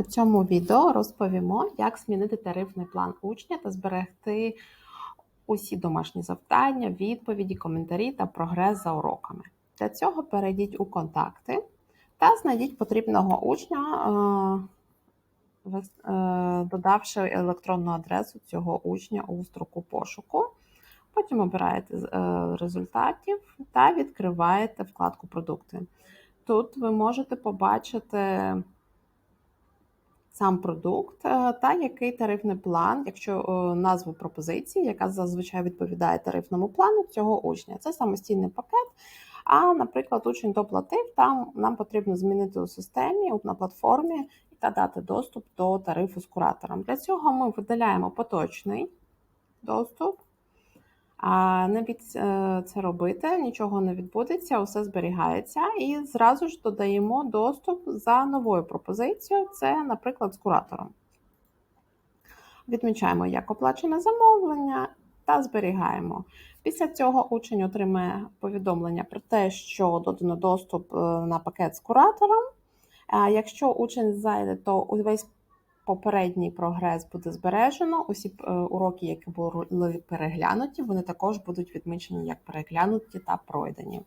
У цьому відео розповімо, як змінити тарифний план учня та зберегти усі домашні завдання, відповіді, коментарі та прогрес за уроками. Для цього перейдіть у контакти та знайдіть потрібного учня, е, е, додавши електронну адресу цього учня у строку пошуку. Потім обираєте е, результатів та відкриваєте вкладку Продукти. Тут ви можете побачити сам продукт е, та який тарифний план, якщо е, назву пропозиції, яка зазвичай відповідає тарифному плану цього учня. Це самостійний пакет. А, наприклад, учень доплатив, там нам потрібно змінити у системі на платформі та дати доступ до тарифу з куратором. Для цього ми видаляємо поточний доступ. А не е, це робити, нічого не відбудеться, усе зберігається. І зразу ж додаємо доступ за новою пропозицією, це, наприклад, з куратором. Відмічаємо як оплачене замовлення та зберігаємо. Після цього учень отримає повідомлення про те, що додано доступ е, на пакет з куратором. Якщо учень зайде, то увесь попередній прогрес буде збережено. Усі е, уроки, які були переглянуті, вони також будуть відмічені як переглянуті та пройдені.